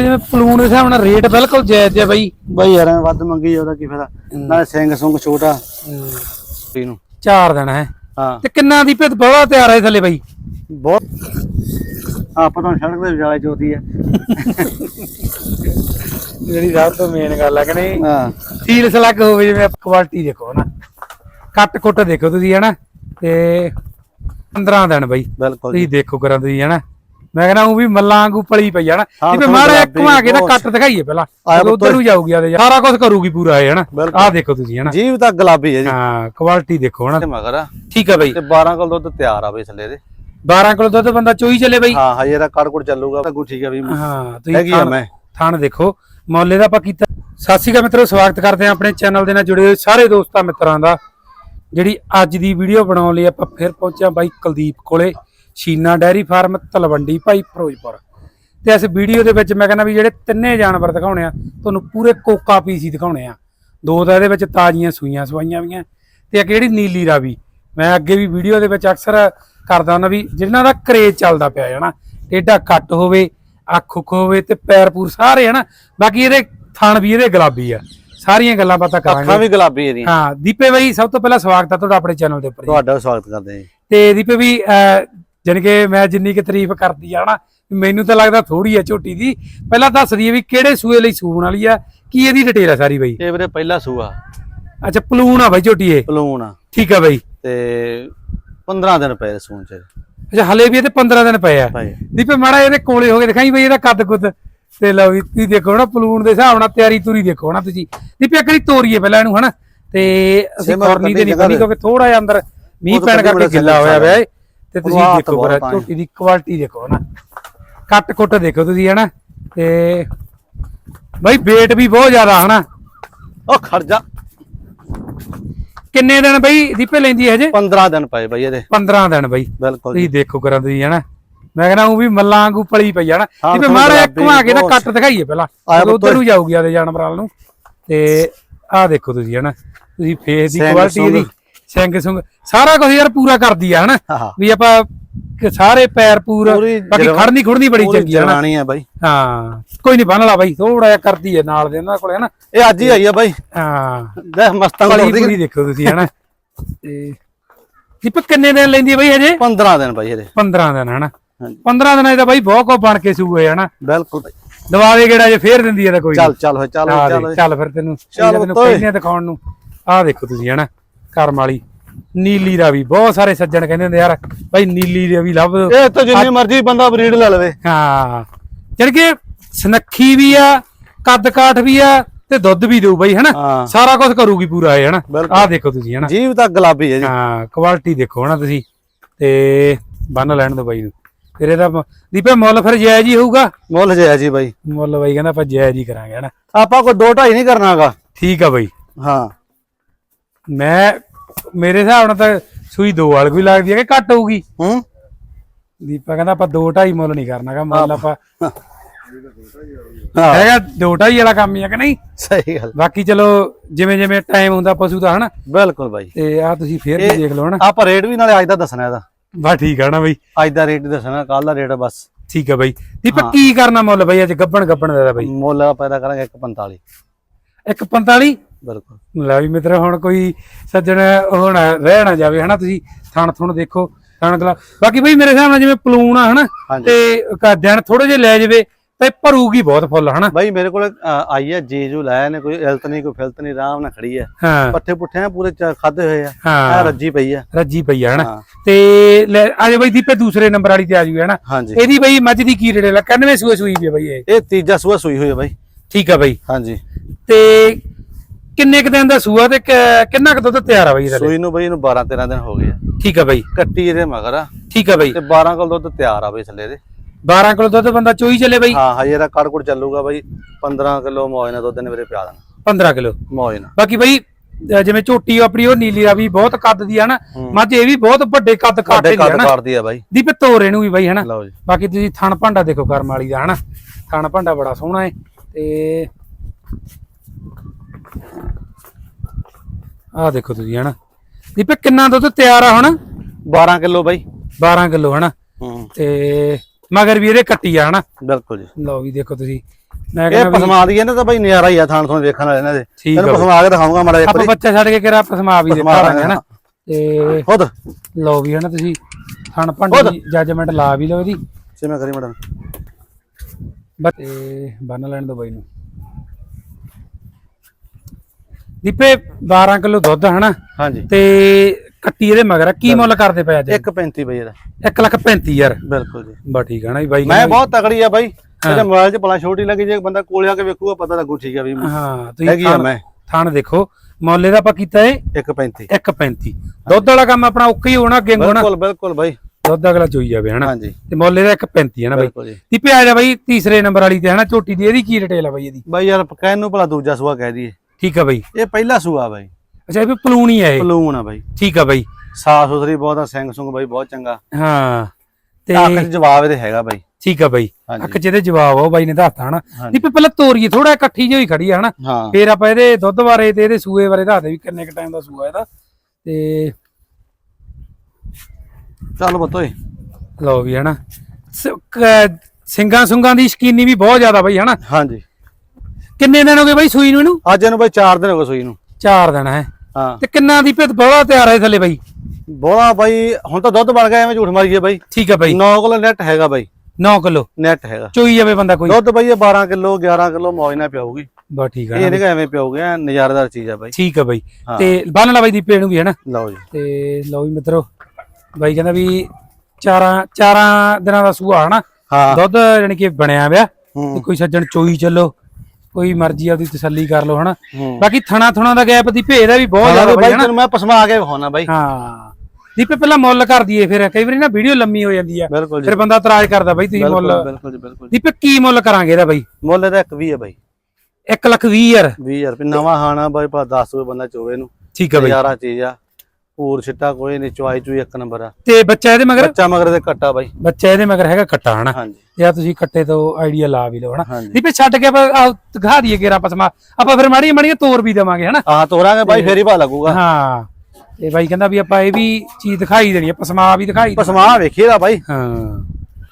ਜਿਵੇਂ ਪਲੂਨ ਦੇ ਹਿਸਾਬ ਨਾਲ ਰੇਟ ਬਿਲਕੁਲ ਜਾਇਜ਼ ਹੈ ਬਾਈ। ਬਾਈ ਯਾਰ ਐਵੇਂ ਵੱਧ ਮੰਗੀ ਉਹਦਾ ਕੀ ਫਾਇਦਾ? ਨਾਲੇ ਸਿੰਘ ਸੁੰਗ ਛੋਟਾ। ਇਹਨੂੰ ਚਾਰ ਦਿਨ ਹੈ। ਹਾਂ। ਤੇ ਕਿੰਨਾ ਦੀ ਭਿੱਤ ਬੋਲਾ ਤਿਆਰ ਹੈ ਥੱਲੇ ਬਾਈ? ਬਹੁਤ। ਆਪਾਂ ਤਾਂ ਸੜਕ ਦੇ ਵਿਚਾਲੇ ਚੋਦੀ ਹੈ। ਜਿਹੜੀ ਸਭ ਤੋਂ ਮੇਨ ਗੱਲ ਹੈ ਕਿ ਨਹੀਂ? ਹਾਂ। ਸੀਲ ਸਲੱਗ ਹੋਵੇ ਜਿਵੇਂ ਕੁਆਲਿਟੀ ਦੇਖੋ ਨਾ ਕੱਟ ਕੁੱਟ ਦੇਖੋ ਤੁਸੀਂ ਹਨਾ। ਤੇ 15 ਦਿਨ ਬਾਈ। ਬਿਲਕੁਲ ਤੁਸੀਂ ਦੇਖੋ ਕਰਾਂ ਤੁਸੀਂ ਹਨਾ। ਮੈਂ ਕਹਿੰਦਾ ਉਹ ਵੀ ਮੱਲਾਂ ਵਾਂਗੂ ਪਲੀ ਪਈ ਆ ਨਾ। ਹਾਂ, ਜਿਵੇਂ ਮਾੜਾ ਘੁਮਾ ਕੇ ਨਾ ਬਹੁਤ। ਕੱਟ ਦਿਖਾਈਏ ਪਹਿਲਾਂ। ਉਧਰ ਨੂੰ ਜਾਊਗੀ ਆ ਸਾਰਾ ਕੁਝ ਕਰੂਗੀ ਪੂਰਾ ਇਹ ਹਨਾ। ਆਹ ਦੇਖੋ ਤੁਸੀਂ ਹਨਾ? ਜੀਵ ਤਾਂ ਗੁਲਾਬੀ ਹੈ ਜੀ। ਹਾਂ ਕੁਆਲਿਟੀ ਦੇਖੋ ਹਨਾ? ਤੇ ਮਗਰ ਆ। ਠੀਕ ਆ ਬਾਈ। ਤੇ 12 ਕਿਲੋ ਦੁੱਧ ਤਿਆਰ ਆ ਬਈ ਥੱਲੇ ਦੇ। 12 ਕਿਲੋ ਦੁੱਧ ਬੰਦਾ ਚੋਈ ਚੱਲੇ ਬਾਈ। ਹਾਂ ਹਜੇ ਦਾ ਕੜ ਕੁੜ ਚੱਲੂਗਾ ਤਾਂ ਗੁੱਠੀ ਆ ਵੀ ਹਾਂ ਹੈਗੀ ਆ ਥਾਣ- ਮੈਂ। ਥਾਣ ਦੇਖੋ ਮੌਲੇ ਦਾ ਆਪਾਂ ਕੀਤਾ। ਸਤਿ ਸ਼੍ਰੀ ਅਕਾਲ ਮਿੱਤਰੋ ਸਵਾਗਤ ਕਰਦੇ ਹਾਂ ਆਪਣੇ ਚੈਨਲ ਦੇ ਨਾਲ ਜੁੜੇ ਹੋਏ ਸਾਰੇ ਦੋਸਤਾਂ ਮਿੱਤਰਾਂ ਦਾ। ਜਿਹੜੀ ਅੱਜ ਦੀ ਵੀਡੀਓ ਬਣਾਉਣ ਲਈ ਆਪਾਂ ਫਿਰ ਪਹੁੰਚਿਆ ਬਾਈ ਕੁਲਦੀਪ ਕੋਲੇ। ਸ਼ੀਨਾ ਡੈਰੀ ਫਾਰਮ ਤਲਵੰਡੀ ਭਾਈ ਫਿਰੋਜ਼ਪੁਰ। ਤੇ ਇਸ ਵੀਡੀਓ ਦੇ ਵਿੱਚ ਮੈਂ ਕਹਿੰਦਾ ਵੀ ਜਿਹੜੇ ਤਿੰਨੇ ਜਾਨਵਰ ਦਿਖਾਉਣੇ ਆ ਤੁਹਾਨੂੰ ਪੂਰੇ ਕੋਕਾ ਪੀਸੀ ਦਿਖਾਉਣੇ ਆ। ਦੋ ਤਾਂ ਇਹਦੇ ਵਿੱਚ ਤਾਜ਼ੀਆਂ ਸੂਈਆਂ ਸਵਾਈਆਂ ਵੀਆਂ ਤੇ ਇੱਕ ਜਿਹੜੀ ਨੀਲੀ ਰਾਵੀ। ਮੈਂ ਅੱਗੇ ਵੀ ਵੀਡੀਓ ਦੇ ਵਿੱਚ ਅਕਸਰ ਕਰਦਾ ਹੁੰਦਾ ਵੀ ਜਿਨ੍ਹਾਂ ਦਾ ਕਰੇਜ ਚੱਲਦਾ ਪਿਆ ਹੈ ਨਾ ਟੇਡਾ ਕੱਟ ਹੋਵੇ ਅੱਖ ਉੱਖ ਹੋਵੇ ਤੇ ਪੈਰ ਪੂਰ ਸਾਰੇ ਹਨਾ ਬਾਕੀ ਇਹਦੇ ਥਣ ਵੀ ਇਹਦੇ ਗੁਲਾਬੀ ਆ। ਸਾਰੀਆਂ ਗੱਲਾਂ ਬਾਤਾਂ ਅੱਖਾਂ ਕਰਾਂਗੇ। ਵੀ ਗੁਲਾਬੀ ਇਹਦੀਆਂ। ਹਾਂ ਦੀਪੇ ਬਾਈ ਸਭ ਤੋਂ ਪਹਿਲਾਂ ਸਵਾਗਤ ਆ ਤੁਹਾਡਾ ਆਪਣੇ ਚੈਨਲ ਦੇ ਉੱਪਰ। ਤੁਹਾਡਾ ਸਵਾਗਤ ਕਰਦੇ ਹਾਂ ਤੇ ਦੀਪੇ ਵੀ ਜਾਣੀ ਕਿ ਮੈਂ ਜਿੰਨੀ ਕਿ ਤਾਰੀਫ ਕਰਦੀ ਆ ਨਾ ਮੈਨੂੰ ਤਾਂ ਲੱਗਦਾ ਥੋੜੀ ਆ ਝੋਟੀ ਦੀ। ਪਹਿਲਾਂ ਦੱਸ ਦਈਏ ਵੀ ਕਿਹੜੇ ਸੂਏ ਲਈ ਸੂਣ ਵਾਲੀ ਆ ਕੀ ਇਹਦੀ ਡਿਟੇਲ ਆ ਸਾਰੀ ਬਾਈ? ਇਹ ਵੀਰੇ ਪਹਿਲਾ ਸੂਆ। ਅੱਛਾ ਪਲੂਣ ਆ ਬਾਈ ਝੋਟੀ ਇਹ? ਪਲੂਣ ਆ। ਠੀਕ ਆ ਬਾਈ। ਤੇ 15 ਦਿਨ ਪਏ ਸੂਣ ਚ। ਅੱਛਾ ਹਲੇ ਵੀ ਇਹਦੇ 15 ਦਿਨ ਪਏ ਆ। ਦੀਪੇ ਮਾੜਾ ਇਹਦੇ ਕੋਲੇ ਹੋ ਕੇ ਦਿਖਾਈ ਬਈ ਇਹਦਾ ਕੱਦ ਕੁੱਦ। ਤੇ ਲਓ ਵੀ ਤੁਸੀਂ ਦੇਖੋ ਨਾ ਪਲੂਣ ਦੇ ਹਿਸਾਬ ਨਾਲ ਤਿਆਰੀ ਤੁਰੀ ਦੇਖੋ ਨਾ ਤੁਸੀਂ। ਦੀਪੇ ਇੱਕ ਵਾਰੀ ਤੋਰੀਏ ਪਹਿਲਾਂ ਇਹਨੂੰ ਹਨਾ? ਤੇ ਅਸੀਂ ਫੌਰਨੀ ਦੇ ਨਹੀਂ ਕਿਉਂਕਿ ਥੋੜਾ ਜਿਹਾ ਅੰਦਰ ਮੀਂਹ ਪੈਣ ਕਰਕੇ ਗਿੱਲਾ ਹੋਇਆ ਏ ਤੇ ਤੁਸੀਂ ਦੇਖੋ ਪਰ। ਝੋਟੀ ਦੀ ਕੁਆਲਿਟੀ ਦੇਖੋ ਨਾ ਕੱਟ ਕੁੱਟ ਦੇਖੋ ਤੁਸੀਂ ਹਨਾ ਤੇ ਬਈ weight ਵੀ ਬਹੁਤ ਜ਼ਿਆਦਾ ਹਨਾ। ਉਹ ਖੜ ਜਾ। ਕਿੰਨੇ ਦਿਨ ਬਈ ਦੀਪੇ ਲੈਂਦੀ ਹੈ ਹਜੇ? 15 ਦਿਨ ਪਏ ਬਈ ਇਹਦੇ। 15 ਦਿਨ ਬਈ। ਬਿਲਕੁਲ ਤੁਸੀਂ ਦੇਖੋ ਕਰਾਂ ਤੁਸੀਂ ਹਨਾ। ਮੈਂ ਕਹਿੰਦਾ ਉਹ ਵੀ ਮੱਲਾਂ ਵਾਂਗੂ ਪਲੀ ਪਈ ਆ ਨਾ ਹਾਂ, ਜਿਵੇਂ ਥੋੜ੍ਹੀ ਮਾੜਾ ਘੁਮਾ ਕੇ ਨਾ। ਕੱਟ ਦਿਖਾਈਏ ਪਹਿਲਾਂ। ਉਧਰ। ਨੂੰ ਜਾਊਗੀ ਆਦੇ ਜਾਨਵਰਾਂ ਨੂੰ। ਤੇ ਆਹ ਦੇਖੋ ਤੁਸੀਂ ਹਨਾ। ਤੁਸੀਂ ਫੇਸ ਦੀ ਕੁਆਲਿਟੀ। ਇਹਦੀ ਸਿੰਘ ਸੁੰਗ ਸਾਰਾ ਕੁਝ ਯਾਰ ਪੂਰਾ ਕਰਦੀ ਆ ਹਨਾ? ਹਾਂ ਵੀ ਆਪਾਂ ਕਿ ਸਾਰੇ ਪੈਰ ਪੂਰ ਬਾਕੀ ਖੜਨੀ ਖੁੜਨੀ ਬੜੀ ਚੰਗੀ ਆ ਨਾ ਬਾਈ। ਹਾਂ ਕੋਈ ਨਹੀਂ ਬੰਨ ਲਾ ਬਾਈ ਥੋੜਾ ਜਿਹਾ ਕਰਦੀ ਹੈ ਨਾਲ ਦੇ ਉਹਨਾਂ ਕੋਲੇ ਹਨਾ? ਇਹ ਅੱਜ ਹੀ ਆਈ ਆ ਬਾਈ। ਹਾਂ। ਦੇਖ ਮਸਤਾਂ ਕਰਦੀ ਦੇਖੋ ਤੁਸੀਂ ਹਨਾ? ਤੇ ਦੀਪਕ ਕਿੰਨੇ ਦਿਨ ਲੈਂਦੀ ਹੈ ਬਾਈ ਹਜੇ? 15 ਦਿਨ ਬਾਈ ਇਹਦੇ 15 ਦਿਨ ਹਨਾ? ਹਾਂਜੀ। 15 ਦਿਨਾਂ ਦਾ ਬਾਈ ਬਹੁਤ ਕੋ ਬਣ ਕੇ ਸੂਏ ਹਨਾ? ਬਿਲਕੁਲ ਬਾਈ। ਦਵਾ ਦੇ ਗੇੜਾ ਜੇ ਫੇਰ ਦਿੰਦੀ ਹੈ ਤਾਂ ਕੋਈ ਚੱਲ ਚੱਲ ਚੱਲ ਨੀ। ਚੱਲ ਫਿਰ ਤੈਨੂੰ ਚੱਲ ਤੈਨੂੰ। ਕਹਿੰਦੇ ਦਿਖਾਉਣ ਨੂੰ। ਆਹ ਦੇਖੋ ਤੁਸੀਂ ਹਨਾ? ਕਰਮ ਵਾਲੀ। ਨੀਲੀ ਦਾ ਵੀ ਬਹੁਤ ਸਾਰੇ ਸੱਜਣ ਕਹਿੰਦੇ ਹੁੰਦੇ ਯਾਰ ਭਾਈ ਨੀਲੀ ਦੇ ਵੀ ਲੱਭ। ਇਹ ਤਾਂ ਜਿੰਨੀ ਮਰਜ਼ੀ ਬੰਦਾ ਬਰੀਡ ਲੈ ਲਵੇ। ਹਾਂ। ਜਾਣੀ ਕਿ ਸਨੱਖੀ ਵੀ ਆ ਕੱਦ ਕਾਠ ਵੀ ਆ ਤੇ ਦੁੱਧ ਵੀ ਦੇਊ ਬਾਈ ਹਨਾ? ਸਾਰਾ ਕੁਝ ਕਰੂਗੀ ਪੂਰਾ ਇਹ ਹਨਾ। ਆਹ ਦੇਖੋ ਤੁਸੀਂ ਹਨਾ? ਜੀਵ ਤਾਂ ਗੁਲਾਬੀ ਹੈ ਜੀ। ਹਾਂ ਕੁਆਲਿਟੀ ਦੇਖੋ ਹਨਾ ਤੁਸੀਂ? ਤੇ ਬੰਨ ਲੈਣ ਦੋ ਬਾਈ ਨੂੰ। ਫਿਰ ਇਹਦਾ ਮ- ਦੀਪੇ ਮੁੱਲ ਫਿਰ ਜਾਇਜ਼ ਹੀ ਹੋਊਗਾ? ਮੁੱਲ ਜਿਆ ਜੀ ਬਾਈ। ਮੁੱਲ ਬਾਈ ਕਹਿੰਦਾ ਆਪਾਂ ਜਾਇਜ਼ ਹੀ ਕਰਾਂਗੇ ਹਨਾ? ਆਪਾਂ ਕੋਈ ਦੋ ਢਾਈ ਨਹੀਂ ਕਰਨਾਗਾ ਠੀਕ ਆ ਬਾਈ। ਹਾਂ। ਮੈਂ ਮੇਰੇ ਹਿਸਾਬ ਨਾਲ ਤਾਂ ਸੂਈ ਦੋ ਵਾਲ ਕੋਈ ਲੱਗਦੀ ਹੈ ਕਿ ਘੱਟ ਹੋਊਗੀ। ਹੂੰ? ਦੀਪਾ ਕਹਿੰਦਾ ਆਪਾਂ ਦੋ ਢਾਈ ਮੁੱਲ ਨਹੀਂ ਕਰਨਾਗਾ ਮੁੱਲ ਆਪਾਂ ਹਾਂ। ਹੈਗਾ ਦੋ ਢਾਈ ਵਾਲਾ ਕੰਮ ਹੀ ਆ ਕਿ ਨਹੀਂ? ਸਹੀ ਗੱਲ। ਬਾਕੀ ਚਲੋ ਜਿਵੇਂ ਜਿਵੇਂ ਟਾਈਮ ਹੁੰਦਾ ਪਸ਼ੂ ਦਾ ਹਨਾ? ਬਿਲਕੁਲ ਬਾਈ। ਤੇ ਆ ਤੁਸੀਂ ਫੇਰ ਵੀ ਇਹ- ਦੇਖ ਲਓ ਹਨਾ? ਆਪਾਂ ਰੇਟ ਵੀ ਨਾਲੇ ਅੱਜ ਦਾ ਦੱਸਣਾ ਇਹਦਾ। ਬਸ ਠੀਕ ਆ ਨਾ ਬਈ। ਅੱਜ ਦਾ ਰੇਟ ਦੱਸਣਾ ਕੱਲ ਦਾ ਰੇਟ ਬਸ। ਠੀਕ ਆ ਬਈ। ਦੀਪਕ ਕੀ ਕਰਨਾ ਮੁੱਲ ਬਈ? ਅੱਜ ਗੱਬਣ ਗੱਬਣ ਦਾ ਬਈ। ਮੁੱਲ ਆਪਾਂ ਇਹਦਾ ਕਰਾਂਗੇ 145 145 ਬਿਲਕੁਲ। ਲੈ ਵੀ ਮਿੱਤਰ ਹੁਣ ਕੋਈ ਸੱਜਣ ਹੁਣ ਰਹਿ ਨਾ ਜਾਵੇ ਹਨਾ ਤੁਸੀਂ? ਥਣ ਥੁਣ ਦੇਖੋ ਥਣ ਗਲਾ ਬਾਕੀ ਬਈ ਮੇਰੇ ਹਿਸਾਬ ਨਾਲ ਜਿਵੇਂ ਪਲੂਣ ਆ ਹਨਾ ਤੇ ਦਿਨ ਥੋੜੇ ਜਿਹੇ ਲੈ ਜਾਵੇ ਤੇ ਭਰੂਗੀ ਬਹੁਤ ਫੁੱਲ ਹਨਾ? ਬਾਈ ਮੇਰੇ ਕੋਲ ਆਈ ਹੈ ਜੀਜੂ ਲਾਇਆ ਨੇ ਕੋਈ ਇਲਤ ਨਹੀਂ ਕੋਈ ਫਿਲਤ ਨਹੀਂ ਆਰਾਮ ਨਾਲ ਖੜੀ ਹੈ। ਪੱਠੇ ਪੁੱਠੇ ਪੂਰੇ ਖਾਧੇ ਹੋਏ ਆ। ਆ ਹਾਂ ਰੱਜੀ ਪਈ ਆ ਰੱਜੀ ਪਈ ਆ ਹਨਾ? ਤੇ ਲੈ ਆਜੇ ਬਈ ਦੀਪੇ ਦੂਸਰੇ ਨੰਬਰ ਵਾਲੀ ਤੇ ਆ ਜੂਗੀ ਹਨਾ? ਇਹਦੀ ਬਈ ਮੱਝ ਦੀ ਕੀ ਰੇਟ ਹੈ? 91 ਸੂਏ ਸੂਈ ਵੀ ਬਈ ਇਹ। ਇਹ ਤੀਜਾ ਸੂਆ ਸੂਈ ਹੋਈ ਹੈ ਬਾਈ। ਠੀਕ ਆ ਬਈ। ਹਾਂਜੀ। ਤੇ ਕਿੰਨੇ ਕ ਦਿਨ ਦਾ ਸੂਆ ਤੇ ਕ- ਕਿੰਨਾ ਕ ਦੁੱਧ ਤਿਆਰ ਆ ਬਈ ਇਹਦਾ? ਸੂਈ ਨੂੰ ਬਾਈ ਇਹਨੂੰ 12 13 ਦਿਨ ਹੋ ਗਏ ਆ। ਠੀਕ ਆ ਬਈ। ਕੱਟੀ ਇਹਦੇ ਮਗਰ ਆ। ਠੀਕ ਆ ਬਈ। ਤੇ 12 ਕਿਲੋ ਦੁੱਧ ਤਿਆਰ ਆ ਬਾਈ ਥੱਲੇ ਦੇ 12 ਕਿਲੋ ਦੁੱਧ ਬੰਦਾ ਚੋਈ ਚੱਲੇ ਬਈ। ਹਾਂ ਹਜੇ ਦਾ ਕੜ ਕੁੜ ਚੱਲੂਗਾ ਬਾਈ। 15 ਕਿਲੋ ਮੌਜ ਨਾਲ ਦੁੱਧ ਨੇ ਮੇਰੇ ਪਿਆ ਦੇਣਾ। 15 ਕਿਲੋ। ਮੌਜ ਨਾਲ। ਬਾਕੀ ਬਈ ਅ, ਜਿਵੇਂ ਝੋਟੀ ਆਪਣੀ ਉਹ ਨੀਲੀ ਆ ਵੀ ਬਹੁਤ ਕੱਦ ਦੀ ਆ ਨਾ। ਮੱਝ ਇਹ ਵੀ ਬਹੁਤ ਵੱਡੇ ਕੱਦ ਕਾਟੇ ਸਾਡੇ ਦੀ ਆ ਕੱਦ ਨਾ। ਕਰਦੀ ਆ ਬਾਈ। ਦੀਪੇ ਤੋਰੇ ਨੂੰ ਵੀ ਬਈ ਹਨਾ। ਲਓ ਜੀ। ਬਾਕੀ ਤੁਸੀਂ ਥਣ ਭਾਂਡਾ ਦੇਖੋ ਕਰਮ ਵਾਲੀ ਦਾ ਹਨਾ। ਥਣ ਭਾਂਡਾ ਬੜਾ ਸੋਹਣਾ ਹੈ ਤੇ ਆਹ ਦੇਖੋ ਤੁਸੀਂ ਹਨਾ। ਦੀਪੇ ਕਿੰਨਾ ਦੁੱਧ ਤਿਆਰ ਆ ਹੁਣ? 12 ਕਿਲੋ ਬਾਈ। 12 ਕਿਲੋ ਹਨਾ। ਹੂੰ। ਤੇ ਮਗਰ ਵੀ ਇਹਦੇ ਕੱਟੀ ਆ ਹਨਾ। ਬਿਲਕੁਲ ਜੀ। ਲਓ ਵੀ ਦੇਖੋ ਤੁਸੀਂ। ਮੈਂ ਇਹ ਕਹਿੰਦਾ ਪਸਮਾ ਦੀ ਇਹਨਾਂ ਤਾਂ ਬਾਈ ਨਜ਼ਾਰਾ ਹੀ ਆ ਥਾਣ ਥੋਂ ਵੇਖਣ ਵਾਲੇ ਇਹਨਾਂ ਦੇ। ਠੀਕ ਆ। ਪਸਮਾ ਕੇ ਦਿਖਾਉਂਗਾ ਮਾੜਾ ਜਿਹਾ ਆਪਾਂ ਇੱਕ ਬੱਚਾ ਛੱਡ ਕੇ ਕਿਹੜਾ ਪਸਮਾ ਵੀ ਦੇ ਪਸਮਾ ਪਾਵਾਂਗੇ ਹਨਾ। ਤੇ ਖੁਦ। ਲਓ ਵੀ ਹਨਾ ਤੁਸੀਂ। ਥਣ ਭੰਡੀ ਜੱਜਮੈਂਟ ਲਾ ਵੀ ਲਓ ਇਹਦੀ। ਜਿਵੇਂ ਕਰੀ ਮੈਡਮ ਬਸ ਤੇ ਬੰਨ ਲੈਣ ਦੋ ਬਾਈ ਨੂੰ। ਦੀਪੇ 12 ਕਿਲੋ ਦੁੱਧ ਹਨਾ? ਹਾਂਜੀ। ਤੇ ਕੱਟੀ ਇਹਦੇ ਮਗਰ ਆ। ਕੀ ਮੁੱਲ ਕਰਦੇ ਪਏ ਅੱਜ? 1.35 ਬਈ ਇਹਦਾ। 1 ਲੱਖ 35000 ਬਿਲਕੁਲ ਜੀ। ਬਾ ਠੀਕ ਆ ਨਾ ਜੀ ਬਾਈ ਮੈਂ ਬਹੁਤ ਤਕੜੀ ਆ ਬਾਈ। ਇਹਦੇ ਮੋਬਾਈਲ 'ਚ ਪਲਾ ਛੋਟੀ ਲੱਗੀ ਜੇ ਬੰਦਾ ਕੋਲੇ ਆ ਕੇ ਵੇਖੂਗਾ ਪਤਾ ਲੱਗੂ ਠੀਕ ਆ ਵੀ ਹਾਂ ਤੁਸੀਂ ਹੈਗੀ ਆ ਥਣ- ਮੈਂ। ਥਣ ਦੇਖੋ ਮੁੱਲ ਇਹਦਾ ਆਪਾਂ ਕੀਤਾ ਏ? 1.35 1.35 ਦੁੱਧ ਵਾਲਾ ਕੰਮ ਆਪਣਾ ਓਕੇ ਹੀ ਹੋਣਾ ਅੱਗੇ ਹੋਣਾ। ਬਿਲਕੁਲ ਬਿਲਕੁਲ ਬਾਈ। ਦੁੱਧ ਅਗਲਾ ਚੋਈ ਜਾਵੇ ਹਨਾ? ਹਾਂਜੀ। ਤੇ ਮੁੱਲ ਇਹਦਾ 1.35 ਹੈ ਨਾ ਬਾਈ। ਬਿਲਕੁਲ ਜੀ। ਦੀਪੇ ਆ ਜਾ ਬਾਈ ਤੀਸਰੇ ਨੰਬਰ ਵਾਲੀ ਤੇ ਹਨਾ? ਝੋਟੀ ਦੀ ਇਹਦੀ ਕੀ ਡਿਟੇਲ ਆ ਬਾਈ ਇਹਦੀ? ਬਾਈ ਯਾਰ ਕਹਿਣ ਨੂੰ ਭਲਾ ਦੂਜਾ ਸੂਆ ਕਹਿ ਦਈਏ। ਠੀਕ ਆ ਬਾਈ। ਇਹ ਪਹਿਲਾ ਸੂਆ ਬਾਈ। ਅੱਛਾ ਇਹ ਵੀ ਪਲੂਣੀ ਆ ਇਹ। ਆ ਬਾਈ। ਠੀਕ ਆ ਬਾਈ। ਸਾਫ਼ ਸੁਥਰੀ ਬਹੁਤ ਆ ਸਿੰਘ ਸੁੰਗ ਬਾਈ ਬਹੁਤ ਚੰਗਾ। ਹਾਂ ਤੇ ਆਖਰ ਜਵਾਬ ਇਹਦੇ ਹੈਗਾ ਬਾਈ। ਠੀਕ ਆ ਬਾਈ। ਅੱਖ ਚ ਇਹਦੇ ਜਵਾਬ ਆ ਬਾਈ ਨੇ ਦੱਸਤਾ ਹਨਾ। ਦੀਪੇ ਪਹਿਲਾਂ ਤੋਰੀਏ ਥੋੜਾ ਇਕੱਠੀ ਜਿਹੀ ਖੜੀ ਆ ਹਨਾ? ਹਾਂ। ਫੇਰ ਆਪਾਂ ਇਹਦੇ ਦੁੱਧ ਬਾਰੇ ਤੇ ਇਹਦੇ ਸੂਏ ਬਾਰੇ ਦੱਸਦੇ ਵੀ ਕਿੰਨੇ ਕ ਟਾਈਮ ਦਾ ਸੂਆ ਇਹਦਾ। ਤੇ ਚੱਲ ਬਤੋਏ ਲਓ ਵੀ ਹਨਾ? ਸਿੰਘਾਂ ਸੁੰਗਾਂ ਦੀ ਸ਼ਕੀਨੀ ਵੀ ਬਹੁਤ ਜ਼ਿਆਦਾ ਬਾਈ ਹਨਾ? ਹਾਂਜੀ। ਕਿੰਨੇ ਦਿਨ ਹੋ ਗਏ ਬਾਈ ਸੂਈ ਨੂੰ ਇਹਨੂੰ? ਅੱਜ ਇਹਨੂੰ ਬਾਈ 4 ਦਿਨ ਹੋ ਗਏ ਸੂਈ ਨੂੰ। 4 ਦਿਨ ਹੈ। ਹਾਂ। ਤੇ ਕਿੰਨਾ ਦੀ ਭਿੱਤ ਬੋਲਾ ਤਿਆਰ ਹੈ ਥੱਲੇ ਬਾਈ? ਬੋਲਾ ਬਾਈ ਹੁਣ ਤਾਂ ਦੁੱਧ ਬਣ ਗਿਆ ਐਵੇਂ ਝੂਠ ਮਾਰੀਏ ਬਾਈ। ਠੀਕ ਆ ਬਾਈ। 9 ਕਿਲੋ ਨੈਟ ਹੈਗਾ ਬਾਈ। 9 ਕਿਲੋ। ਨੈਟ ਹੈਗਾ। ਚੋਈ ਜਾਵੇ ਬੰਦਾ ਕੋਈ। ਦੁੱਧ ਬਾਈ ਇਹ 12 ਕਿਲੋ 11 ਕਿਲੋ ਮੌਜ ਨਾਲ ਪਿਆਊਗੀ। ਬਾ ਠੀਕ ਆ ਇਹ ਕਿ ਐਵੇਂ ਪਿਆਊਗੇ ਐਨ ਨਜ਼ਾਰੇਦਾਰ ਚੀਜ਼ ਆ ਬਾਈ। ਠੀਕ ਆ ਬਾਈ। ਹਾਂ। ਤੇ ਬੰਨ ਲਾ ਬਾਈ ਦੀਪੇ ਨੂੰ ਵੀ ਹਨਾ ਲਓ ਜੀ। ਤੇ ਲਓ ਵੀ ਮਿੱਤਰੋ ਬਾਈ ਕਹਿੰਦਾ ਵੀ ਚਾਰਾਂ ਚਾਰਾਂ ਦਿਨਾਂ ਦਾ ਸੂਆ ਹਨਾ ਹਾਂ। ਦੁੱਧ ਜਾਨੀ ਕਿ ਬਣਿਆ ਵਿਆ ਹੂੰ। ਕੋਈ ਸੱਜਣ ਚੋਈ ਚੱਲੋ। ਕੋਈ ਮਰਜ਼ੀ ਆਪਦੀ ਤਸੱਲੀ ਕਰ ਲਓ ਹਨਾ? ਹੂੰ। ਬਾਕੀ ਥਣਾ ਥਣਾ ਦਾ ਗੈਪ ਦੀ ਭੇਦ ਆ ਵੀ ਬਹੁਤ ਜ਼ਿਆਦਾ ਬਾਈ ਤੈਨੂੰ ਮੈਂ ਪਸਮਾ ਕੇ ਵਿਖਾਉਣਾ ਬਾਈ। ਹਾਂ। ਦੀਪੇ ਪਹਿਲਾਂ ਮੁੱਲ ਕਰ ਦਈਏ ਫਿਰ। ਕਈ ਵਾਰੀ ਨਾ ਵੀਡੀਓ ਲੰਮੀ ਹੋ ਜਾਂਦੀ ਆ। ਫਿਰ ਬੰਦਾ ਇਤਰਾਜ਼ ਕਰਦਾ ਬਾਈ ਤੁਸੀਂ ਮੁੱਲ ਬਿਲਕੁਲ ਜੀ ਬਿਲਕੁਲ ਦੀਪੇ ਕੀ ਮੁੱਲ ਕਰਾਂਗੇ ਇਹਦਾ ਬਾਈ? ਮੁੱਲ ਇਹਦਾ ਇੱਕ ਵੀ ਹੈ ਬਾਈ। 1 ਲੱਖ 20 ਹਜ਼ਾਰ। 20000 ਰੁਪਏ ਨਵਾਂ ਹਾਣਾ ਬਾਈ ਪਾ 10 ਰੁਪਏ ਬੰਦਾ ਚੋਵੇ ਨੂੰ। ਠੀਕ ਆ ਬਾਈ। ਨਜ਼ਾਰਾ ਚੀਜ਼ ਆ। ਪੂਰ ਛਿੱਟਾ ਕੋਈ ਨਹੀਂ ਚੁਆਈ ਚੁਈ ਇੱਕ ਨੰਬਰ ਆ। ਤੇ ਬੱਚਾ ਇਹਦੇ ਮਗਰ? ਬੱਚਾ ਮਗਰ ਦੇ ਕੱਟਾ ਬਾਈ। ਬੱਚਾ ਇਹਦੇ ਮਗਰ ਹੈਗਾ ਕੱਟਾ ਹਨਾ? ਹਾਂਜੀ। ਜਾਂ ਤੁਸੀਂ ਕੱਟੇ ਤੋਂ ਆਈਡੀਆ ਲਾ ਵੀ ਲਓ ਹਨਾ? ਦੀਪੇ ਛੱਡ ਕੇ ਆਪਾਂ ਦਿਖਾ ਦਈਏ ਗੇਰਾ ਪਸਮਾ। ਆਪਾਂ ਫਿਰ ਮਾੜੀ ਮਾੜੀ ਤੋਰ ਵੀ ਦੇਵਾਂਗੇ ਹਨਾ? ਆਹ ਤੋਰਾਂਗੇ ਬਾਈ ਫੇਰ ਹੀ ਭਾ ਲੱਗੂਗਾ। ਹਾਂ। ਤੇ ਬਾਈ ਕਹਿੰਦਾ ਵੀ ਆਪਾਂ ਇਹ ਵੀ ਚੀਜ਼ ਦਿਖਾਈ ਦੇਣੀ ਆ ਪਸਮਾ ਵੀ ਦਿਖਾਈ। ਪਸਮਾ ਵੇਖੀਏ ਦਾ ਬਾਈ। ਹਾਂ।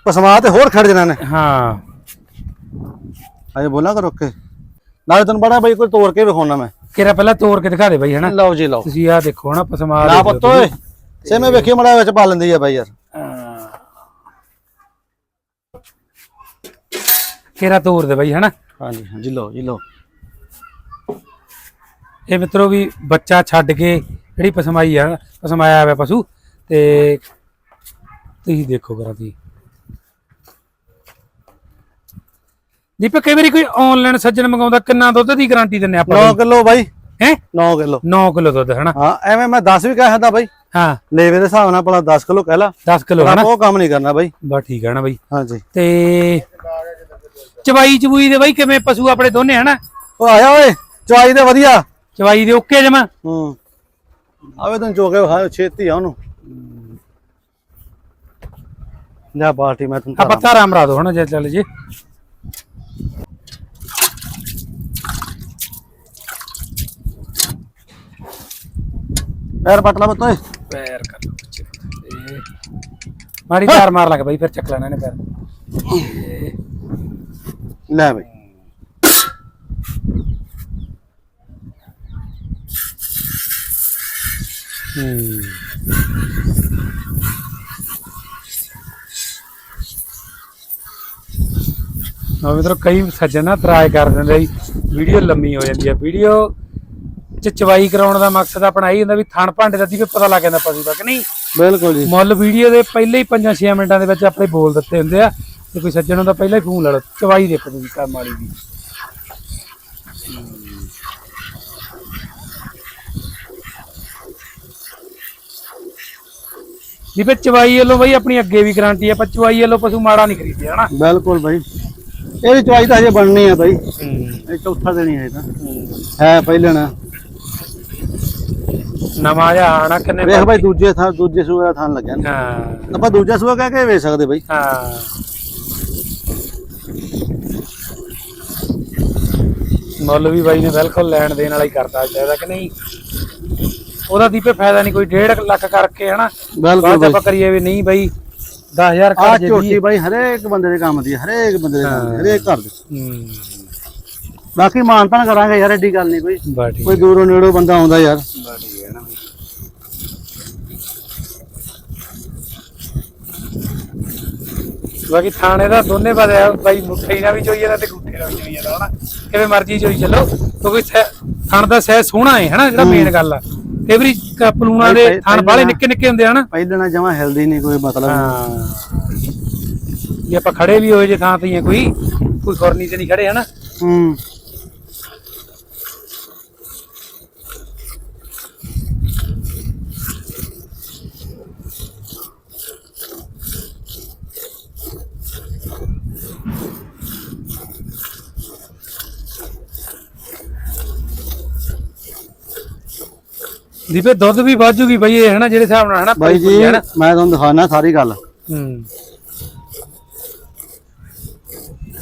ਪਸਮਾ ਤੇ ਹੋਰ ਖੜ ਜਣਾ ਨੇ ਹਾਂ। ਅਜੇ ਬੋਲਾਂ ਕਰੋ ਕੇ ਨਾਲੇ ਤੈਨੂੰ ਬੜਾ ਬਾਈ ਕੋਈ ਤੋੜ ਕੇ ਵਿਖਾਉਣਾ ਮੈਂ। ਕਿਹੜਾ ਪਹਿਲਾਂ ਤੋਰ ਕੇ ਦਿਖਾ ਦੇ ਬਾਈ ਹਨਾ? ਲਓ ਜੀ ਲਓ। ਤੁਸੀਂ ਆਹ ਦੇਖੋ ਹਨਾ ਪਸਮਾ ਨਾ ਪੁੱਤ ਓਏ। ਸੇਮੇ ਵੇਖੀ ਮੜਾ ਵਿੱਚ ਪਾ ਲੈਂਦੀ ਆ ਬਾਈ ਯਾਰ। ਕਿਹੜਾ ਤੋਰ ਦੇ ਬਾਈ ਹਨਾ? ਹਾਂਜੀ ਹਾਂਜੀ ਲਓ ਜੀ ਲਓ। ਇਹ ਮਿੱਤਰੋ ਵੀ ਬੱਚਾ ਛੱਡ ਕੇ ਜਿਹੜੀ ਪਸਮਾਈ ਆ ਪਸਮਾਇਆ ਹੋਇਆ ਪਸ਼ੂ ਤੇ ਤੁਸੀਂ ਦੇਖੋ ਕਰਾ ਤੁਸੀਂ। ਦੀਪਕ ਕਈ ਵਾਰੀ ਕੋਈ ਆਨਲਾਈਨ ਸੱਜਣ ਮੰਗਾਉਂਦਾ ਕਿੰਨਾ ਦੁੱਧ ਦੀ ਗਾਰੰਟੀ ਦਿੰਨੇ ਆਪਾਂ 9 ਕਿਲੋ ਬਾਈ। ਹੈ? 9 ਕਿਲੋ। 9 ਕਿਲੋ ਦੁੱਧ ਹਨਾ? ਹਾਂ ਐਵੇਂ ਮੈਂ 10 ਵੀ ਕਹਿ ਸਕਦਾ ਬਾਈ। ਹਾਂ। ਲੇਵੇ ਦੇ ਹਿਸਾਬ ਨਾਲ ਭਲਾ 10 ਕਿਲੋ ਕਹਿ ਲਾ। 10 ਕਿਲੋ ਹਨਾ? ਉਹ ਕੰਮ ਨਹੀਂ ਕਰਨਾ ਬਾਈ। ਬਸ ਠੀਕ ਹੈ ਨਾ ਬਾਈ? ਹਾਂਜੀ। ਤੇ ਚਵਾਈ ਚਬੂਈ ਦੇ ਬਾਈ ਕਿਵੇਂ ਪਸ਼ੂ ਆਪਣੇ ਦੋਨੇ ਹਨਾ? ਉਹ ਆਇਆ ਓਏ ਚਵਾਈ ਤੇ ਵਧੀਆ। ਚਵਾਈ ਦੇ ਓਕੇ ਜਮਾ? ਹੂੰ। ਆਵੇ ਤੈਨੂੰ ਚੋਕੇ ਵਿਖਾ ਛੇਤੀ ਆ ਉਹਨੂੰ। ਲੈ ਬਾਲਟੀ ਮੈਂ ਤੈਨੂੰ ਆਪਾਂ ਧਾਰਾ। ਮਰਾ ਦੋ ਹਨਾ ਜੇ ਚੱਲ ਜੇ। ਪੈਰ ਪੱਟ ਲਾ ਬੱਤੋ ਓਏ। ਪੈਰ ਕਰ ਲਓ ਪਿੱਛੇ ਤੇ ਮਾੜੀ ਧਾਰ ਮਾਰ ਲੱਗ ਬਾਈ ਫਿਰ ਚੱਕ ਲੈਣਾ ਇਹਨੇ ਪੈਰ। ਲੈ ਬਈ। ਹੂੰ। ਮਿੱਤਰੋ ਕਈ ਸੱਜਣ ਨਾ ਤਰਾਏ ਕਰ ਦਿੰਦੇ ਜੀ ਵੀਡੀਓ ਲੰਮੀ ਹੋ ਜਾਂਦੀ ਹੈ ਵੀਡੀਓ ਚ ਚਵਾਈ ਕਰਾਉਣ ਦਾ ਮਕਸਦ ਆਪਣਾ ਇਹ ਹੁੰਦਾ ਵੀ ਥਣ ਭਾਂਡੇ ਦਾ ਦੀ ਵੀ ਪਤਾ ਲੱਗ ਜਾਂਦਾ ਪਸ਼ੂ ਦਾ ਕਿ ਨਹੀਂ? ਬਿਲਕੁਲ ਜੀ। ਮੁੱਲ ਵੀਡੀਓ ਦੇ ਪਹਿਲੇ ਹੀ 5-6 ਮਿੰਟਾਂ ਦੇ ਵਿੱਚ ਆਪਣੇ ਬੋਲ ਦਿੱਤੇ ਹੁੰਦੇ ਆ ਤੇ ਕੋਈ ਸੱਜਣ ਹੁੰਦਾ ਪਹਿਲਾਂ ਹੀ ਫੋਨ ਲਾ ਲਓ ਚਵਾਈ ਦੇਖੋ ਤੁਸੀਂ ਕੰਮ ਵਾਲੀ ਦੀ। ਜੀ ਫਿਰ ਚਵਾਈ ਵੱਲੋਂ ਬਈ ਆਪਣੀ ਅੱਗੇ ਵੀ ਗਾਰੰਟੀ ਆ ਪਰ ਚਵਾਈ ਵੱਲੋਂ ਪਸ਼ੂ ਮਾੜਾ ਨਹੀਂ ਖਰੀਦਦੇ ਹਨਾ? ਬਿਲਕੁਲ ਬਾਈ। ਇਹਦੀ ਚਵਾਈ ਤਾਂ ਹਜੇ ਬਣਨੀ ਆ ਬਾਈ। ਇਹ ਚੌਥਾ ਦਿਨ ਹੀ ਤਾਂ। ਹੈ ਪਹਿਲੇ ਨਾ। ਨਵਾਂ ਜਿਹਾ ਆਣਾ ਕਿੰਨੇ ਵੇਖ ਬਾਈ ਦੂਜੇ ਥਾਂ ਦੂਜੇ ਸੂਏ ਦਾ ਥਾਂ ਲੱਗਿਆ ਨਾ। ਹਾਂ। ਆਪਾਂ ਦੂਜਾ ਸੂਆ ਕਹਿ ਕੇ ਵੇਚ ਸਕਦੇ ਬਾਈ। ਹਾਂ। ਮੁੱਲ ਵੀ ਬਾਈ ਨੇ ਬਿਲਕੁਲ ਲੈਣ ਦੇਣ ਵਾਲਾ ਹੀ ਕਰਦਾ ਚਾਹੀਦਾ ਕਿ ਨਹੀਂ? ਉਹਦਾ ਦੀਪੇ ਫਾਇਦਾ ਨਹੀਂ ਕੋਈ 1.5 ਲੱਖ ਕਰਕੇ ਹਨਾ। ਬਿਲਕੁਲ ਬਾਈ ਆਪਾਂ ਕਰੀਏ ਵੀ ਨਹੀਂ ਬਾਈ 10000 ਆ ਘੱਟ ਜੇ ਝੋਟੀ ਬਾਈ ਹਰੇਕ ਬੰਦੇ ਦੇ ਕੰਮ ਦੀ ਹੈ, ਹਰੇਕ ਬੰਦੇ ਦੇ ਕੰਮ ਦੀ ਹਰੇਕ ਘਰ ਦੇ। ਹੂੰ। ਬਾਕੀ ਮਾਨਤਾਨ ਕਰਾਂਗੇ ਯਾਰ ਐਡੀ ਗੱਲ ਨਹੀਂ ਕੋਈ। ਬਾ ਠੀਕ ਕੋਈ ਦੂਰੋਂ ਨੇੜੋਂ ਬੰਦਾ ਆਉਂਦਾ ਯਾਰ। ਬਾ ਠੀਕ ਹੈ ਨਾ। ਬਈ। ਬਾਕੀ ਥਾਣੇ ਦਾ ਦੋਨੇ ਪਾਸੇ ਆ ਬਾਈ ਮੁੱਠੇ ਨਾਲ ਵੀ ਚੋਈ ਜਾਂਦਾ ਤੇ ਗੁੱਠੇ ਨਾਲ ਵੀ ਚੋਈ ਜਾਂਦਾ ਹਨਾ? ਕਿਵੇਂ ਮਰਜ਼ੀ ਚੋਈ ਚੱਲੋ। ਕਿਉਂਕਿ ਥਣ ਦਾ ਸਹਿ ਸੋਹਣਾ ਹੈ ਹਨਾ ਜਿਹੜਾ ਮੇਨ ਗੱਲ ਆ। ਕਈ ਵਾਰੀ ਕ- ਪਲੂਣਾ ਦੇ ਪਹਿ- ਥਣ ਪਹਿਲਾਂ- ਬਾਲੇ ਨਿੱਕੇ ਨਿੱਕੇ ਹੁੰਦੇ ਹਨ? ਪਹਿਲੇ ਜਮਾ ਹਿਲਦੀ ਨਹੀਂ ਕੋਈ ਮਤਲਬ। ਨਹੀਂ। ਹਾਂ। ਜੇ ਆਪਾਂ ਖੜੇ ਵੀ ਹੋਏ ਜੇ ਥਾਂ ਤੇ ਹੀ ਆ ਕੋਈ ਕੋਈ ਖੁਰਨੀ ਤੇ ਨਹੀਂ ਖੜੇ ਹਨਾ? ਹੂੰ। ਦੀਪੇ ਦੁੱਧ ਵੀ ਵਾਜੂਗੀ ਬਈ ਇਹ ਹਨਾ ਜਿਹੜੇ ਹਿਸਾਬ ਨਾਲ ਹਨਾ ਬਾਈ ਜੀ ਮੈਂ ਤੁਹਾਨੂੰ ਦਿਖਾਣਾ ਸਾਰੀ ਗੱਲ। ਹੂੰ।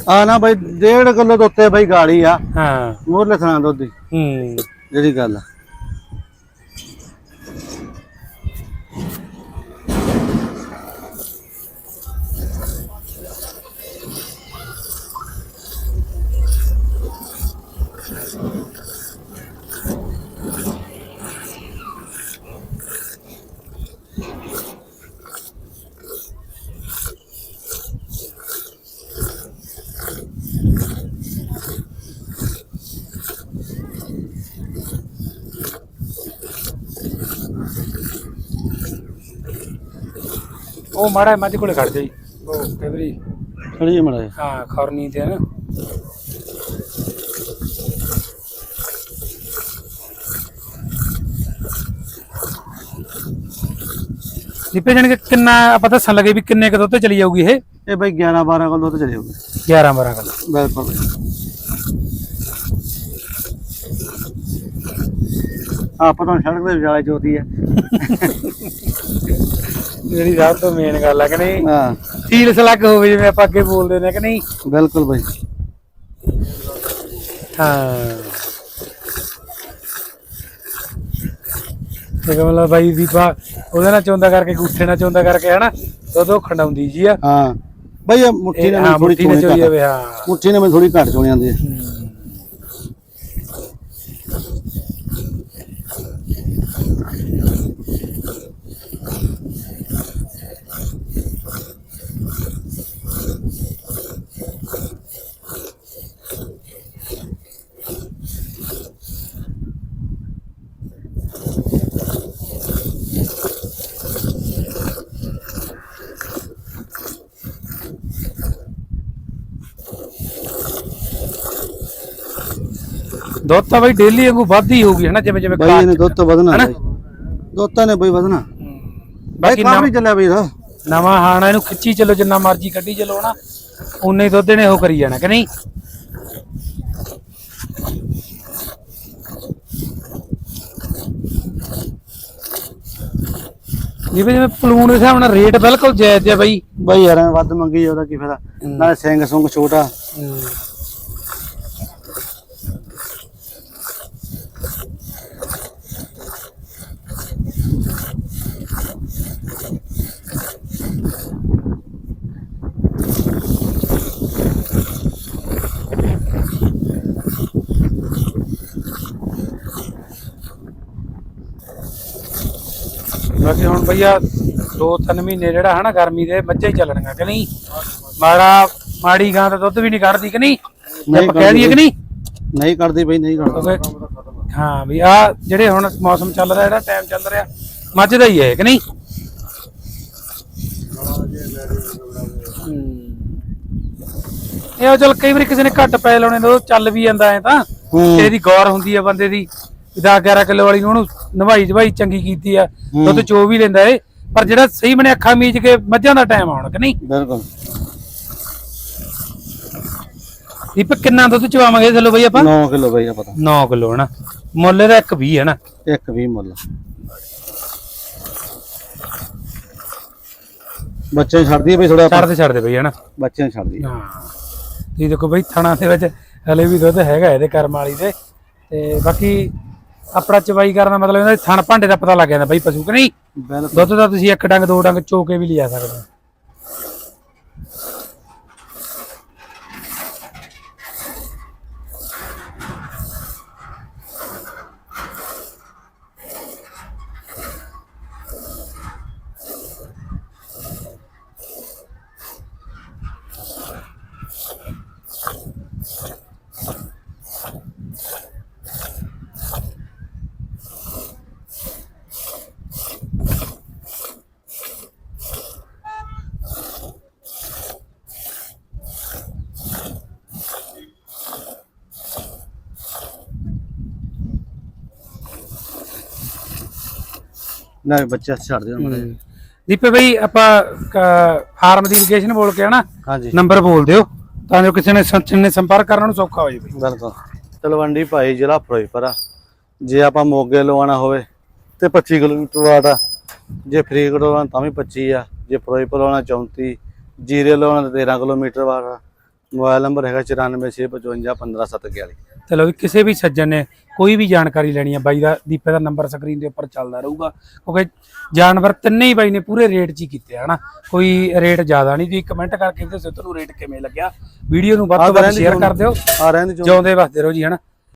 ਆ ਨਾ ਬਾਈ 1.5 ਕਿਲੋ ਦੇ ਉੱਤੇ ਬਾਈ ਗਾੜੀ ਆ। ਹਾਂ। ਮੋਰਲੇ ਥਾਂ ਦੁੱਧ ਦੀ। ਹੂੰ। ਜਿਹੜੀ ਗੱਲ ਆ। ਉਹ ਮਾੜਾ ਮੱਝ ਕੋਲੇ ਖੜ ਜਾਈ। ਉਹ ਕਈ ਵਾਰੀ ਖੜੀ ਮੜਾ ਹਾਂ ਖੌਰਨੀ ਤੇ ਨਾ। ਦੀਪੇ ਕਿ ਕਿੰਨਾ ਆਪਾਂ ਦੱਸਣ ਲੱਗੇ ਵੀ ਕਿੰਨੇ ਕੁ ਦੁੱਧ ਤੇ ਚਲੀ ਜਾਊਗੀ ਇਹ? ਇਹ ਬਾਈ 11 12 ਕਿਲੋ ਤੇ ਚਲੇ ਹੋਗੇ 11 12 ਕਿਲੋ। ਬਿਲਕੁਲ। ਆਪਾਂ ਤਾਂ ਸੜਕ ਦੇ ਵਿਚਾਲੇ ਚੋਦੀ ਹੈ ਜਿਹੜੀ ਸਭ ਤੋਂ ਮੇਨ ਗੱਲ ਆ ਕਿ ਨਹੀਂ ਹਾਂ। ਸੀਲ ਸਲੱਗ ਹੋਵੇ ਜਿਵੇਂ ਆਪਾਂ ਅੱਗੇ ਬੋਲਦੇ ਨੇ ਕਿ ਨਹੀਂ। ਬਿਲਕੁਲ ਬਾਈ। ਹਾਂ। ਤੇ ਕਮਲਾ ਬਾਈ ਦੀਪਾ ਉਹਦੇ ਨਾਲ ਚੋਂਦਾ ਕਰਕੇ ਗੁੱਠੇ ਨਾਲ ਚੋਂਦਾ ਕਰਕੇ ਹਨਾ ਉਹ ਖੰਡਾਉਂਦੀ ਜੀ ਆ। ਹਾਂ। ਬਾਈ ਇਹ ਮੁੱਠੀ ਇਹ ਨੇ ਹਾਂ ਥੋੜੀ ਨਾਲ ਚੋਈ ਜਾਵੇ ਹਾਂ। ਮੁੱਠੀ ਨੇ ਮੈਂ ਥੋੜੀ ਘੱਟ ਚੋਣੀ ਜਾਂਦੀ ਹੈ। ਦੁੱਧ ਤਾਂ ਬਾਈ ਡੇਲੀ ਵਾਂਗੂ ਵੱਧਦੀ ਹੋਊਗੀ ਹਨਾ? ਜਿਵੇਂ ਜਿਵੇਂ ਬਾਈ ਇਹਨੇ ਦੁੱਧ ਤੋਂ ਵਧਣਾ ਹਨਾ? ਬਾਈ। ਦੁੱਧ ਤਾਂ ਨੇ ਬਾਈ ਵਧਣਾ। ਬਾਈ ਬਾਕੀ ਕੰਮ ਨਵ- ਨਹੀਂ ਚੱਲਿਆ ਬਾਈ ਦਾ ਨਵਾਂ ਹਾਣਾ ਇਹਨੂੰ ਖਿੱਚੀ ਚੱਲੋ ਜਿੰਨਾ ਮਰਜ਼ੀ ਕੱਢੀ ਚੱਲੋ ਨਾ ਉਨੇ ਹੀ ਦੁੱਧ ਨੇ ਉਹ ਕਰੀ ਜਾਣਾ ਕਿ ਨਹੀਂ? ਜਿਵੇਂ ਜਿਵੇਂ ਪਲੂਣ ਦੇ ਹਿਸਾਬ ਨਾਲ ਰੇਟ ਬਿਲਕੁਲ ਜਾਇਜ਼ ਹੈ ਬਾਈ। ਬਾਈ ਯਾਰ ਵੱਧ ਮੰਗੀ ਉਹਦਾ ਕੀ ਫਾਇਦਾ? ਨਾਲੇ ਸਿੰਘ ਸੁੰਗ ਛੋਟਾ। ਬਾਕੀ ਹੁਣ ਭਈਆ ਦੋ ਤਿੰਨ ਮਹੀਨੇ ਜਿਹੜਾ ਹਨਾ ਗਰਮੀ ਦੇ ਮੱਝਾਂ ਹੀ ਚੱਲਣੀਆਂ ਕਿ ਨਹੀਂ? ਮਾੜਾ ਮਾੜੀ ਗਾਂ ਦਾ ਦੁੱਧ ਵੀ ਨਹੀਂ ਕੱਢਦੀ ਕਿ ਨਹੀਂ? ਆਪਾਂ ਕਹਿ ਦਈਏ ਕਿ ਨਹੀਂ? ਨਹੀਂ ਕਰਦੀ ਬਾਈ ਨਹੀਂ ਕਿਉਂਕਿ ਹਾਂ ਵੀ ਆ ਜਿਹੜੇ ਹੁਣ ਮੌਸਮ ਚੱਲ ਰਿਹਾ ਜਿਹੜਾ ਟਾਈਮ ਚੱਲ ਰਿਹਾ ਮੱਝ ਦਾ ਹੀ ਹੈ ਕਿ ਨਹੀਂ? ਇਹ ਚਲ ਕਈ ਵਾਰੀ ਕਿਸੇ ਨੇ ਘੱਟ ਪੈ ਲਾਉਣੇ ਨੇ ਉਹ ਚੱਲ ਵੀ ਜਾਂਦਾ ਐ ਤਾਂ। ਇਹਦੀ ਗੌਰ ਹੁੰਦੀ ਆ ਬੰਦੇ ਦੀ। 10 11 ਕਿਲੋ ਵਾਲੀ ਨੂੰ ਉਹਨੂੰ ਨਵਾਈ ਜਵਾਈ ਚੰਗੀ ਕੀਤੀ ਆ ਦੁੱਧ ਚੋ ਵੀ ਲੈਂਦਾ ਏ ਪਰ ਜਿਹੜਾ ਸਹੀ ਬਣੇ ਅੱਖਾਂ ਮੀਚ ਕੇ ਮੱਝਾਂ ਦਾ ਟਾਈਮ ਆਉਣ ਕਿ ਨਹੀਂ? ਬਿਲਕੁਲ। ਦੀਪਕ ਕਿੰਨਾ ਦੁੱਧ ਚਵਾਵਾਂਗੇ ਚਲੋ ਬਈ ਆਪਾਂ? 9 ਕਿਲੋ ਬਾਈ ਆ ਪਤਾ 9 ਕਿਲੋ ਹਨਾ। ਮੁੱਲ ਦਾ 120 ਹੈ ਨਾ ਇੱਕ ਵੀ ਮੁੱਲ। ਬੱਚੇ ਨੂੰ ਛੱਡਦੀ ਬਈ ਥੋੜਾ ਛੱਡ ਦੇ ਛੱਡ ਦੇ ਬਈ ਹਨਾ। ਬੱਚੇ ਨੂੰ ਛੱਡਦੀ ਹਾਂ। ਤੁਸੀਂ ਦੇਖੋ ਬਈ ਥਣਾ ਦੇ ਵਿੱਚ ਹਲੇ ਵੀ ਦੁੱਧ ਹੈਗਾ ਇਹਦੇ ਕਰਮ ਵਾਲੀ ਦੇ। ਤੇ ਬਾਕੀ ਆਪਣਾ ਚਵਾਈ ਕਰਨ ਮਤਲਬ ਇਹਦਾ ਥਣ ਭਾਂਡੇ ਦਾ ਪਤਾ ਲੱਗ ਜਾਂਦਾ ਬਈ ਪਸ਼ੂ ਕਿ ਨਹੀਂ? ਬਿਲਕੁਲ। ਦੁੱਧ ਦਾ ਤੁਸੀਂ ਇੱਕ ਡੰਗ ਦੋ ਡੰਗ ਚੋ ਕੇ ਵੀ ਲਿਜਾ ਸਕਦੇ ਹੋ। ਨਾ ਬੱਚਾ ਛੱਡ ਦੇ ਹੁਣ ਦੀਪੇ ਬਈ ਆਪਾਂ ਫਾਰਮ ਦੀ ਲੋਕੇਸ਼ਨ ਬੋਲ ਕੇ ਹਨਾ ਹਾਂਜੀ। ਨੰਬਰ ਬੋਲ ਦਿਓ ਤਾਂ ਜੋ ਕਿਸੇ ਨੇ ਸੱਚਨ ਨੇ ਸੰਪਰਕ ਕਰਨ ਨੂੰ ਸੌਖਾ ਹੋ ਜਾਵੇ ਬਿਲਕੁਲ। ਤਲਵੰਡੀ ਭਾਈ ਜ਼ਿਲ੍ਹਾ ਫਿਰੋਜ਼ਪੁਰ ਆ। ਜੇ ਆਪਾਂ ਮੋਗੇ ਲਵਾਉਣਾ ਹੋਵੇ ਤੇ 25 ਕਿਲੋਮੀਟਰ ਵਾਟ ਆ। ਜੇ ਫਰੀਦਕੋਟ ਲਵਾਉਣਾ ਤਾਂ ਵੀ 25 ਆ। ਜੇ ਫਿਰੋਜ਼ਪੁਰ ਲਵਾਉਣਾ 34 ਜੀਰੇ ਲਵਾਉਣਾ ਤਾਂ 13 ਕਿਲੋਮੀਟਰ ਵਾਟ ਆ। ਮੋਬਾਈਲ ਨੰਬਰ ਹੈਗਾ 94655 15741 ਚਲੋ ਵੀ ਕਿਸੇ ਵੀ ਸੱਜਣ ਨੇ ਕੋਈ ਵੀ ਜਾਣਕਾਰੀ ਲੈਣੀ ਹੈ ਬਾਈ ਦਾ ਦੀਪੇ ਦਾ ਨੰਬਰ ਸਕਰੀਨ ਦੇ ਉੱਪਰ ਚੱਲਦਾ ਰਹੂਗਾ। ਕਿਉਂਕਿ ਜਾਨਵਰ ਤਿੰਨੇ ਹੀ ਬਾਈ ਨੇ ਪੂਰੇ ਰੇਟ 'ਚ ਹੀ ਕੀਤੇ ਹਨਾ? ਕੋਈ ਰੇਟ ਜ਼ਿਆਦਾ ਨਹੀਂ ਤੁਸੀਂ ਕਮੈਂਟ ਕਰਕੇ ਦੱਸੋ ਤੁਹਾਨੂੰ ਰੇਟ ਕਿਵੇਂ ਲੱਗਿਆ। ਵੀਡੀਓ ਨੂੰ ਵੱਧ ਤੋਂ ਵੱਧ ਸ਼ੇਅਰ ਕਰ ਦਿਓ। ਜਿਉਂਦੇ ਵਸਦੇ ਰਹੋ ਜੀ ਹਨਾ?